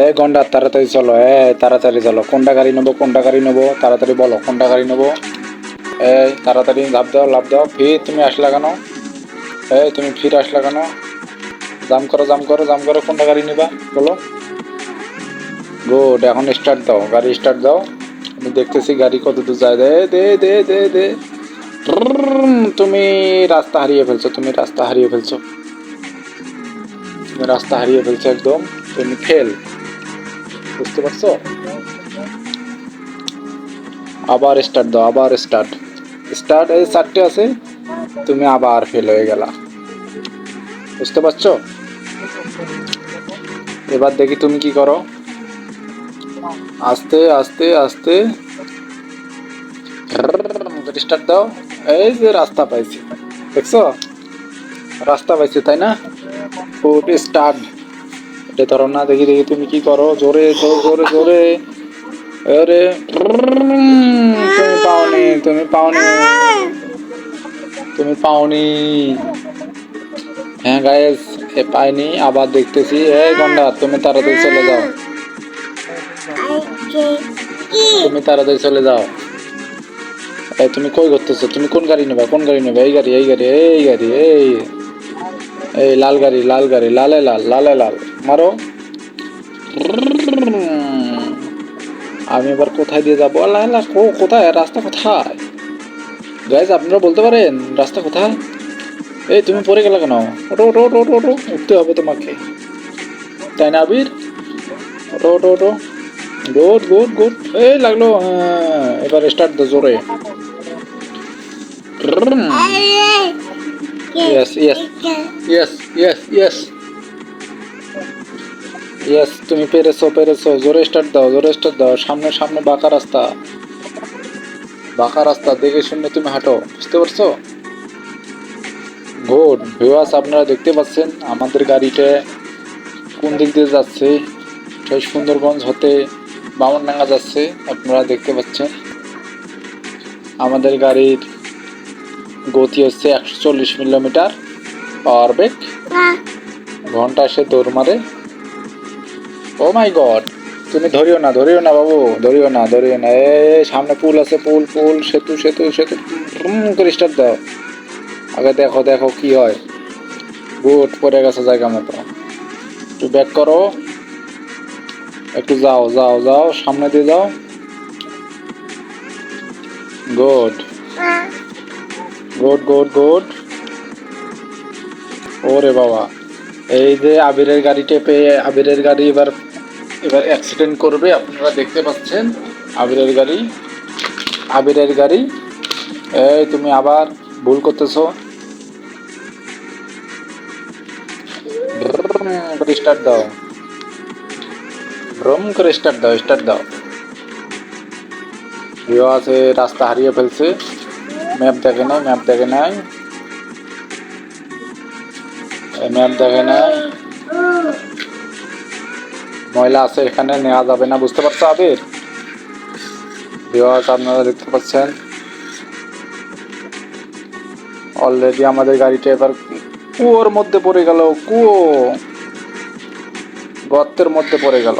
এ গন্ডা, তাড়াতাড়ি চলো, এ তাড়াতাড়ি চলো। কোনটা গাড়ি নেব, কোনটা গাড়ি নেব? তাড়াতাড়ি বলো, কোনটা গাড়ি নেব? এ তাড়াতাড়ি লাভ দাও লাভ দাও। ফির তুমি আসলা কেন? এ তুমি ফির আসলা কেন? জাম করো জাম করো জাম করো, কোনটা গাড়ি নিবা? বলো। গুড, এখন স্টার্ট দাও, গাড়ি স্টার্ট দাও। আমি দেখতেছি গাড়ি কত দূর যায়। দে দে দে দে দে। তুমি রাস্তা হারিয়ে ফেলছো, তুমি রাস্তা হারিয়ে ফেলছো। তুমি রাস্তা হারিয়ে ফেলছো একদম, তুমি ফেল বুঝতে পারছ? আবার স্টার্ট দাও, আবার স্টার্ট স্টার্ট এই চারটে আছে, তুমি আবার ফেল হয়ে গেলা। বুঝতে পারছ? এবার দেখি তুমি কি করো। আস্তে আস্তে আস্তে। স্টার্ট দাও, এই যে রাস্তা পাইছি, দেখছ? রাস্তা পাইছি, তাই না? ফুট স্টার্ট এটা ধরো না, দেখি দেখি, তুমি কি করো? জোরে জোরে জোরে আরে, তুমি পাওনি তুমি পাওনি। তুমি পাওনি। হ্যাঁ গায়েস এ পাইনি, আবার দেখতেছি। এই গন্ডা, তুমি তাড়াতাড়ি চলে যাও। তুমি তাড়াতাড়ি চলে যাও। এই, তুমি কই করতেছো? তুমি কোন গাড়ি নেবা? কোন গাড়ি নেবা? এই গাড়ি এই গাড়ি এই গাড়ি, এই। এই, লাল গাড়ি লাল গাড়ি, লালে লাল লালে লাল। মারো। আমি এবার কোথায় দিয়ে যাব? আল্লাহ আল্লাহ কো কোথায়? রাস্তা কোথায়? গাইজ আপনারা বলতে পারেন রাস্তা কোথায়? এই তুমি পড়ে গেলে কেন? ওটো ওটো ওটো ওটো ওটো উঠতে হবে তোমাকে। তাই না আবির? ওটো ওটো ওটো গুড গুড গুড এই লাগল হ্যাঁ এবার স্টার্ট দো জোরে। Yes yes yes yes yes yes তুমি পেরেছ পেরেছ। জোরে স্টার্ট দাও জোরে স্টার্ট দাও। সামনে সামনে বাঁকা রাস্তা। বাঁকা রাস্তা দেখে শুনে তুমি হাঁটো বুঝতে পারছ? গুড ভিউয়ার্স আপনারা দেখতে পাচ্ছেন আমাদের গাড়িটা কোন দিক দিয়ে যাচ্ছে? সুন্দরগঞ্জ হতে বামনডাঙ্গা যাচ্ছে আপনারা দেখতে পাচ্ছেন। আমাদের গাড়ির গতি হচ্ছে একশো চল্লিশ কিলোমিটার পাওয়ার ব্রেক ঘণ্টা সে দৌড় মারে। ও মাই গড তুমি ধরিও না ধরিও না বাবু, ধরিও না ধরিও না। এ সামনে পুল আছে, পুল পুল, সেতু সেতু সেতু। করে স্টার্ট দাও। আগে দেখো দেখো কি হয়। গুড পড়ে গেছে জায়গা মতো। একটু ব্যাক করো। একটু যাও যাও যাও, সামনে দিয়ে যাও। গুড গুড গুড গুড ওরে বাবা। এই যে আবিরের গাড়িতে পেয়ে, আবিরের গাড়ি এবার এবার অ্যাক্সিডেন্ট করবে, আপনারা দেখতে পাচ্ছেন, আবিরের গাড়ি আবিরের গাড়ি। এই তুমি আবার ভুল করতেছো। স্টার্ট দাও। ভ্রম করে স্টার্ট দাও স্টার্ট দাও। প্রিয় আছে, রাস্তা হারিয়ে ফেলছে। ম্যাপ দেখে নাই ম্যাপ দেখে নাই ম্যাপ দেখে নাই ময়লা আছে এখানে, নেওয়া যাবে না। বুঝতে পারছ আবির? ভিওয়ার্স আপনারা দেখতে পাচ্ছেন। অলরেডি আমাদের গাড়িটা এবার কুয়োর মধ্যে পড়ে গেল, কুয়ো। গর্তের মধ্যে পড়ে গেল।